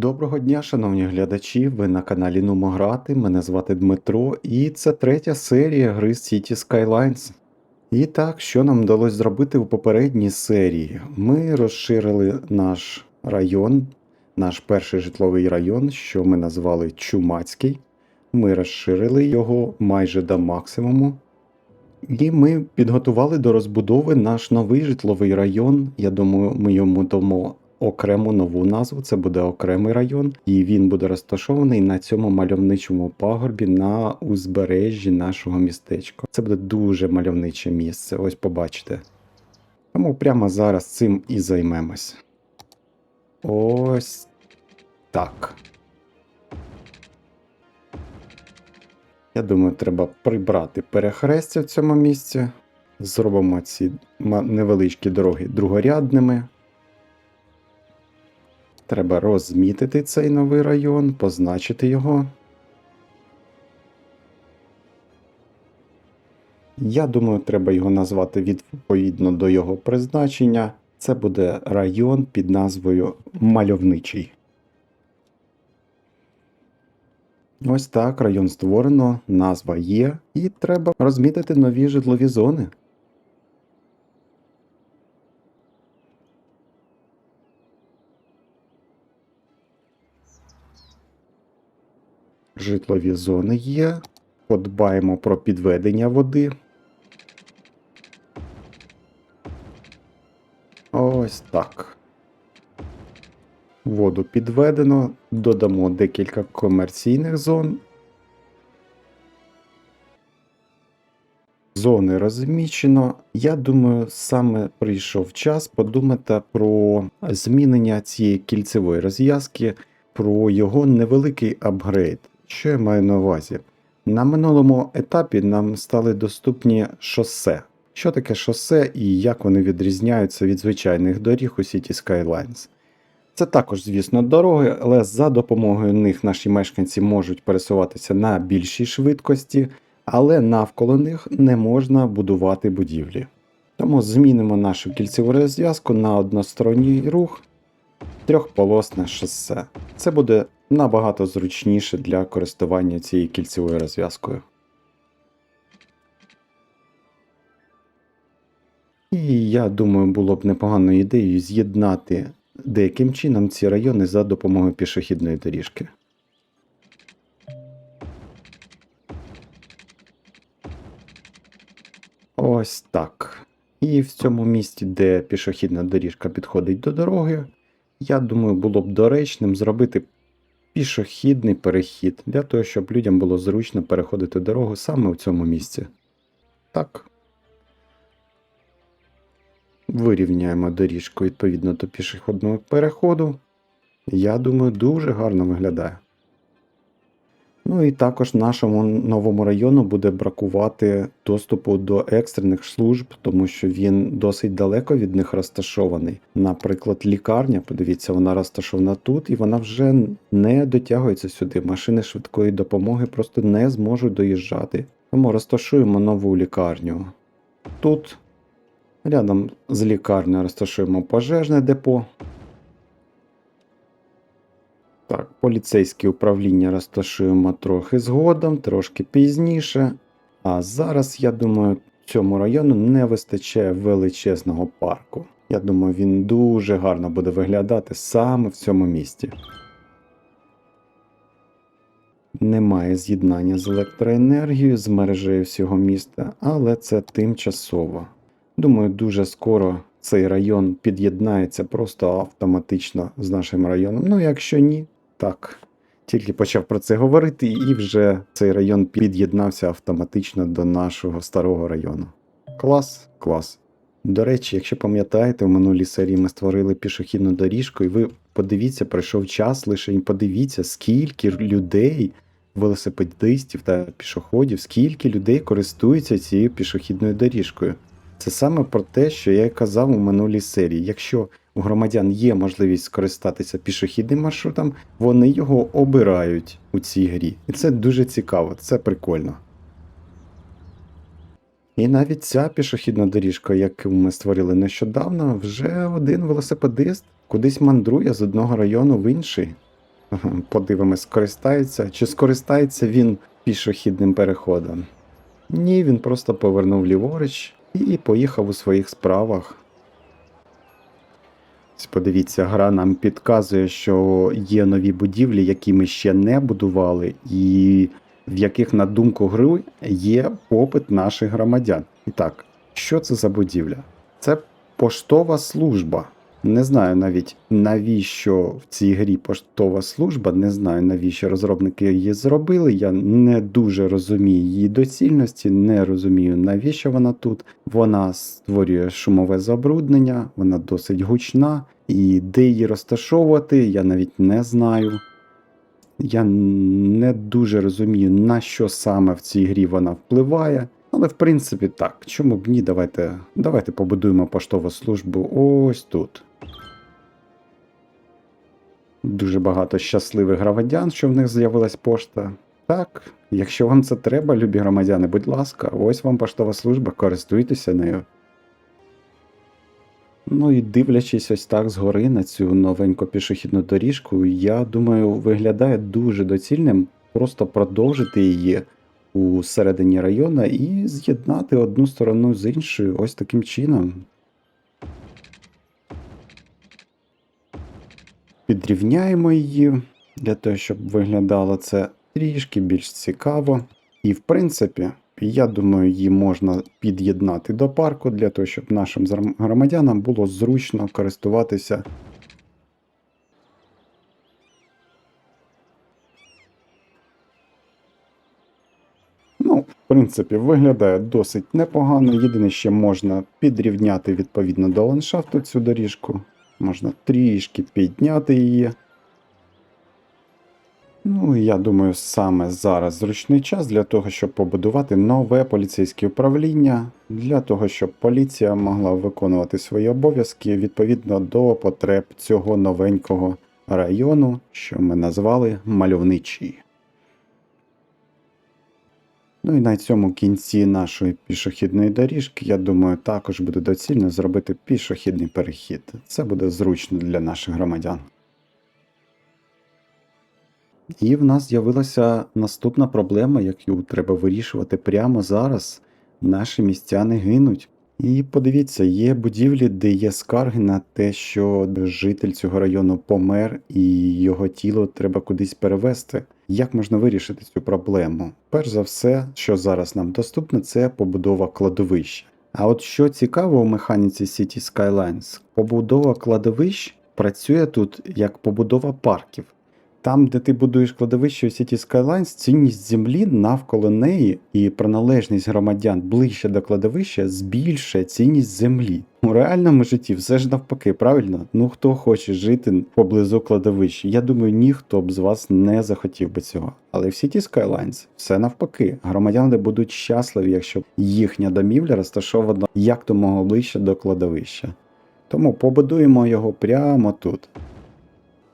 Доброго дня, шановні глядачі. Ви на каналі Нумограти. Мене звати Дмитро, і це третя серія гри City Skylines. І так, що нам вдалося зробити у попередній серії? Ми розширили наш район, наш перший житловий район, що ми назвали Чумацький. Ми розширили його майже до максимуму. І ми підготували до розбудови наш новий житловий район. Я думаю, ми йому дамо окрему нову назву. Це буде окремий район, і він буде розташований на цьому мальовничому пагорбі на узбережжі нашого містечка. Це буде дуже мальовниче місце. Ось побачите. Тому прямо зараз цим і займемось. Ось так. Я думаю, треба прибрати перехрестя в цьому місці. Зробимо ці невеличкі дороги другорядними. Треба розмітити цей новий район, позначити його. Я думаю, треба його назвати відповідно до його призначення. Це буде район під назвою Мальовничий. Ось так район створено, назва є, і треба розмітити нові житлові зони. Житлові зони є. Подбаємо про підведення води. Ось так. Воду підведено, додамо декілька комерційних зон. Зони розмічено. Я думаю, саме прийшов час подумати про змінення цієї кільцевої розв'язки, про його невеликий апгрейд. Що я маю на увазі? На минулому етапі нам стали доступні шосе. Що таке шосе і як вони відрізняються від звичайних доріг у City Skylines? Це також, звісно, дороги, але за допомогою них наші мешканці можуть пересуватися на більшій швидкості, але навколо них не можна будувати будівлі. Тому змінимо нашу кільцеву розв'язку на односторонній рух трьохполосне шосе. Це буде набагато зручніше для користування цією кільцевою розв'язкою. І я думаю, було б непоганою ідеєю з'єднати деяким чином ці райони за допомогою пішохідної доріжки. Ось так. І в цьому місці, де пішохідна доріжка підходить до дороги, я думаю, було б доречним зробити пішохідний перехід для того, щоб людям було зручно переходити дорогу саме в цьому місці. Так. Вирівняємо доріжку відповідно до пішохідного переходу. Я думаю, дуже гарно виглядає. Ну і також нашому новому району буде бракувати доступу до екстрених служб, тому що він досить далеко від них розташований. Наприклад, лікарня, подивіться, вона розташована тут, і вона вже не дотягується сюди. Машини швидкої допомоги просто не зможуть доїжджати. Тому розташуємо нову лікарню. Тут рядом з лікарнею розташуємо пожежне депо. Так, поліцейське управління розташуємо трохи згодом, трошки пізніше. А зараз, я думаю, цьому району не вистачає величезного парку. Я думаю, він дуже гарно буде виглядати саме в цьому місті. Немає з'єднання з електроенергією з мережею всього міста, але це тимчасово. Думаю, дуже скоро цей район під'єднається просто автоматично з нашим районом. Ну, якщо ні, так. Тільки почав про це говорити, і вже цей район під'єднався автоматично до нашого старого району. Клас, клас. До речі, якщо пам'ятаєте, в минулій серії ми створили пішохідну доріжку, і ви подивіться, пройшов час лише і подивіться, скільки людей, велосипедистів та пішоходів, скільки людей користуються цією пішохідною доріжкою. Це саме про те, що я й казав у минулій серії. Якщо у громадян є можливість скористатися пішохідним маршрутом, вони його обирають у цій грі. І це дуже цікаво, це прикольно. І навіть ця пішохідна доріжка, яку ми створили нещодавно, вже один велосипедист кудись мандрує з одного району в інший. Подивимось, скористається. Чи скористається він пішохідним переходом? Ні, він просто повернув ліворуч і поїхав у своїх справах. Подивіться, гра нам підказує, що є нові будівлі, які ми ще не будували, і в яких, на думку гри, є попит наших громадян. І так, що це за будівля? Це поштова служба. Не знаю навіть навіщо в цій грі поштова служба, не знаю навіщо розробники її зробили. Я не дуже розумію її доцільності, не розумію, навіщо вона тут. Вона створює шумове забруднення, вона досить гучна, і де її розташовувати, я навіть не знаю. Я не дуже розумію, на що саме в цій грі вона впливає. Але в принципі так, чому б ні, давайте, давайте побудуємо поштову службу ось тут. Дуже багато щасливих громадян, що в них з'явилась пошта. Так, якщо вам це треба, любі громадяни, будь ласка, ось вам поштова служба, користуйтеся нею. Ну і дивлячись ось так згори на цю новеньку пішохідну доріжку, я думаю, виглядає дуже доцільним просто продовжити її у середині району і з'єднати одну сторону з іншою ось таким чином. Підрівняємо її для того, щоб виглядало це трішки більш цікаво. І, в принципі, я думаю, її можна під'єднати до парку для того, щоб нашим громадянам було зручно користуватися Ну, в принципі, виглядає досить непогано. Єдине, що можна підрівняти відповідно до ландшафту цю доріжку. Можна трішки підняти її. Ну, я думаю, саме зараз зручний час для того, щоб побудувати нове поліцейське управління, для того, щоб поліція могла виконувати свої обов'язки відповідно до потреб цього новенького району, що ми назвали мальовничий. Ну і на цьому кінці нашої пішохідної доріжки, я думаю, також буде доцільно зробити пішохідний перехід. Це буде зручно для наших громадян. І в нас з'явилася наступна проблема, яку треба вирішувати прямо зараз. Наші містяни гинуть. І подивіться, є будівлі, де є скарги на те, що житель цього району помер і його тіло треба кудись перевезти. Як можна вирішити цю проблему? Перш за все, що зараз нам доступно, це побудова кладовища. А от що цікаво у механіці City Skylines, побудова кладовищ працює тут як побудова парків. Там, де ти будуєш кладовище у City Skylines, цінність землі навколо неї і приналежність громадян ближче до кладовища збільшує цінність землі. У реальному житті все ж навпаки, правильно? Ну хто хоче жити поблизу кладовища? Я думаю, ніхто б з вас не захотів би цього. Але в City Skylines все навпаки. Громадяни будуть щасливі, якщо їхня домівля розташована як то мого ближче до кладовища. Тому побудуємо його прямо тут.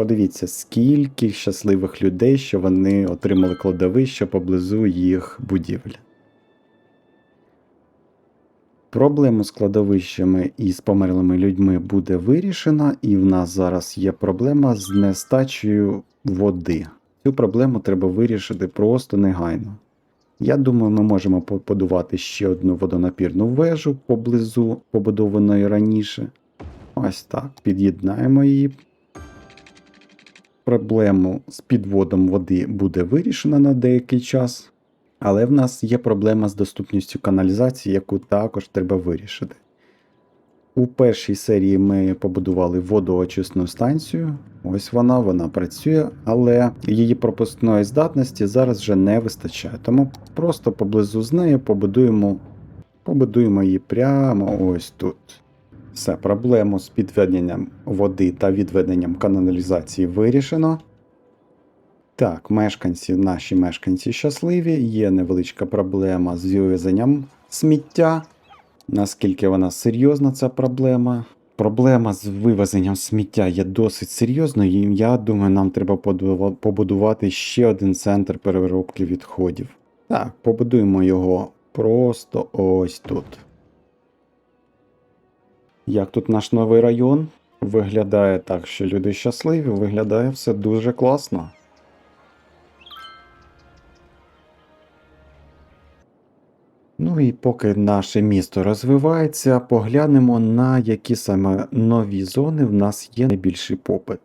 Подивіться, скільки щасливих людей, що вони отримали кладовище поблизу їх будівель. Проблему з кладовищами і з померлими людьми буде вирішена, і в нас зараз є проблема з нестачею води. Цю проблему треба вирішити просто негайно. Я думаю, ми можемо побудувати ще одну водонапірну вежу поблизу побудованої раніше. Ось так, під'єднаємо її проблему з підводом води буде вирішена на деякий час, але в нас є проблема з доступністю каналізації, яку також треба вирішити. У першій серії ми побудували водоочисну станцію. Ось вона, вона працює, але її пропускної здатності зараз вже не вистачає. Тому просто поблизу з нею побудуємо, побудуємо її прямо ось тут. Все, проблему з підведенням води та відведенням каналізації вирішено. Так, мешканці, наші мешканці щасливі, є невеличка проблема з вивезенням сміття. Наскільки вона серйозна, ця проблема? Проблема з вивезенням сміття є досить серйозною, і я думаю, нам треба побудувати ще один центр переробки відходів. Так, побудуємо його просто ось тут. Як тут наш новий район? Виглядає так, що люди щасливі, виглядає все дуже класно. Ну і поки наше місто розвивається, поглянемо на які саме нові зони в нас є найбільший попит.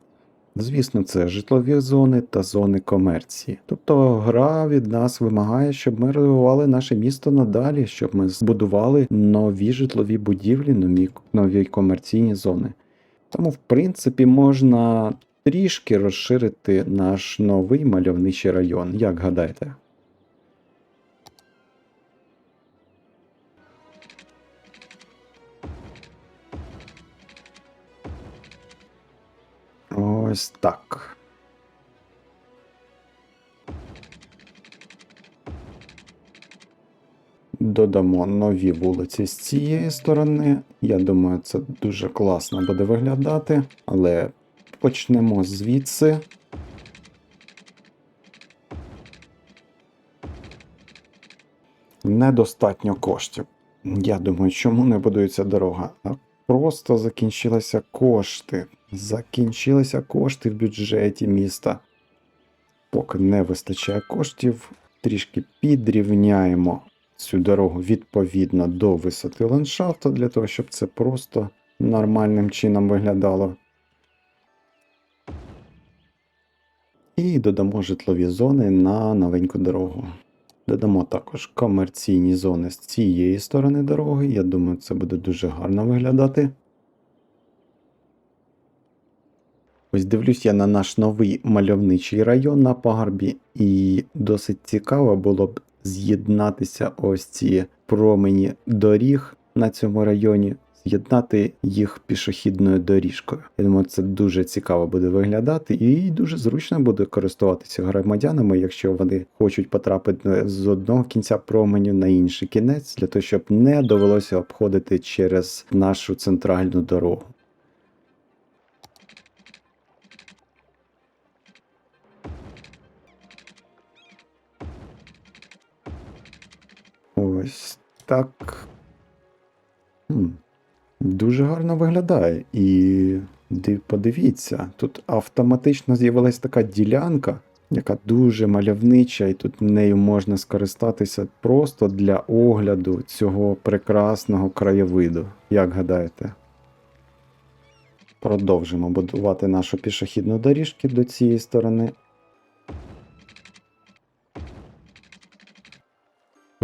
Звісно, це житлові зони та зони комерції. Тобто гра від нас вимагає, щоб ми розвивали наше місто надалі, щоб ми збудували нові житлові будівлі, нові, нові комерційні зони. Тому, в принципі, можна трішки розширити наш новий мальовничий район, як гадаєте? Ось так. Додамо нові вулиці з цієї сторони. Я думаю, це дуже класно буде виглядати, але почнемо звідси. Недостатньо коштів. Я думаю, чому не будується дорога? Просто закінчилися кошти. Закінчилися кошти в бюджеті міста. Поки не вистачає коштів, трішки підрівняємо цю дорогу відповідно до висоти ландшафту, для того, щоб це просто нормальним чином виглядало. І додамо житлові зони на новеньку дорогу. Додамо також комерційні зони з цієї сторони дороги. Я думаю, це буде дуже гарно виглядати. Ось дивлюсь я на наш новий мальовничий район на пагорбі, і досить цікаво було б з'єднатися ось ці промені доріг на цьому районі, з'єднати їх пішохідною доріжкою. Я думаю, це дуже цікаво буде виглядати і дуже зручно буде користуватися громадянами, якщо вони хочуть потрапити з одного кінця променю на інший кінець, для того, щоб не довелося обходити через нашу центральну дорогу. Ось так. Гарно виглядає. І подивіться, тут автоматично з'явилась така ділянка, яка дуже мальовнича, і тут нею можна скористатися просто для огляду цього прекрасного краєвиду. Як гадаєте? Продовжимо будувати нашу пішохідну доріжку до цієї сторони.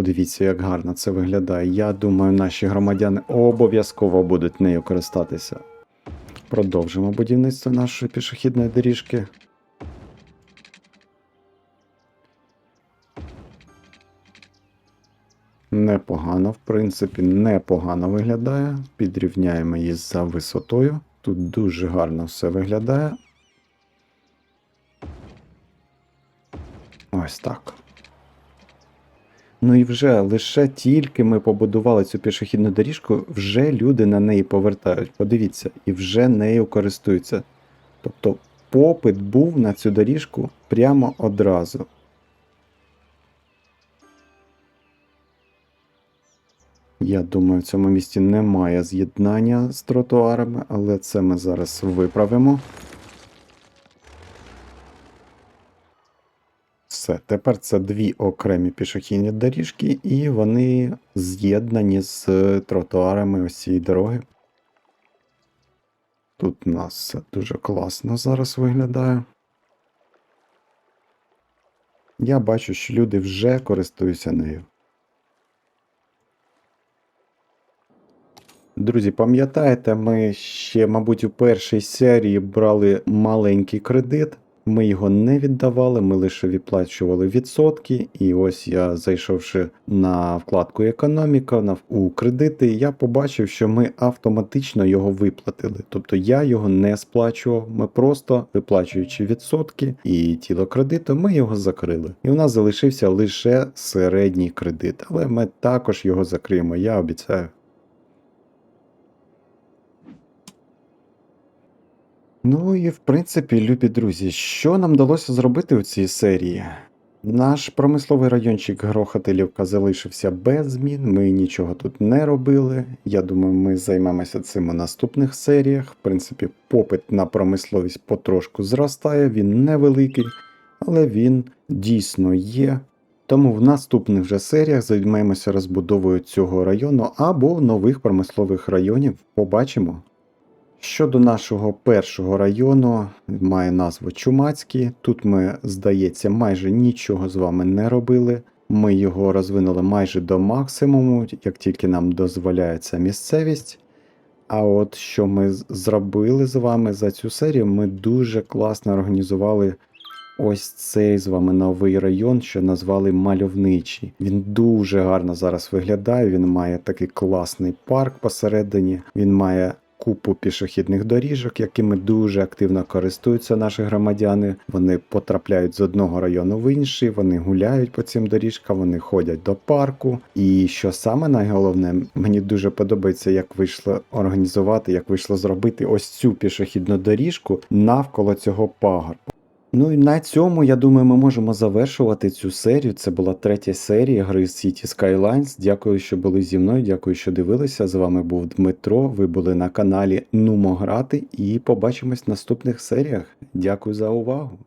Подивіться, як гарно це виглядає. Я думаю, наші громадяни обов'язково будуть нею користатися. Продовжимо будівництво нашої пішохідної доріжки. Непогано, в принципі, непогано виглядає. Підрівняємо її за висотою. Тут дуже гарно все виглядає. Ось так. Ну і вже лише тільки ми побудували цю пішохідну доріжку, вже люди на неї повертають. Подивіться, і вже нею користуються. Тобто попит був на цю доріжку прямо одразу. Я думаю, в цьому місті немає з'єднання з тротуарами, але це ми зараз виправимо. Все, тепер це дві окремі пішохідні доріжки, і вони з'єднані з тротуарами ось цієї дороги. Тут у нас все дуже класно зараз виглядає. Я бачу, що люди вже користуються нею. Друзі, пам'ятаєте, ми ще, мабуть, у першій серії брали маленький кредит. Ми його не віддавали, ми лише відплачували відсотки. І ось я, зайшовши на вкладку економіка на у кредити, я побачив, що ми автоматично його виплатили. Тобто я його не сплачував. Ми просто виплачуючи відсотки і тіло кредиту, ми його закрили. І у нас залишився лише середній кредит. Але ми також його закриємо, я обіцяю. Ну і в принципі, любі друзі, що нам вдалося зробити у цій серії? Наш промисловий райончик Грохотилівка залишився без змін. Ми нічого тут не робили. Я думаю, ми займемося цим у наступних серіях. В принципі, попит на промисловість потрошку зростає, він невеликий, але він дійсно є. Тому в наступних вже серіях займемося розбудовою цього району або нових промислових районів. Побачимо. Щодо нашого першого району, має назву Чумацький. Тут ми, здається, майже нічого з вами не робили. Ми його розвинули майже до максимуму, як тільки нам дозволяється місцевість. А от що ми зробили з вами за цю серію, ми дуже класно організували ось цей з вами новий район, що назвали мальовничий. Він дуже гарно зараз виглядає. Він має такий класний парк посередині. Він має купу пішохідних доріжок, якими дуже активно користуються наші громадяни. Вони потрапляють з одного району в інший, вони гуляють по цим доріжкам, вони ходять до парку. І що саме найголовне, мені дуже подобається, як вийшло організувати, як вийшло зробити ось цю пішохідну доріжку навколо цього пагорбу. Ну і на цьому, я думаю, ми можемо завершувати цю серію. Це була третя серія гри City Skylines. Дякую, що були зі мною. Дякую, що дивилися. З вами був Дмитро. Ви були на каналі Нумо Грати і побачимось в наступних серіях. Дякую за увагу.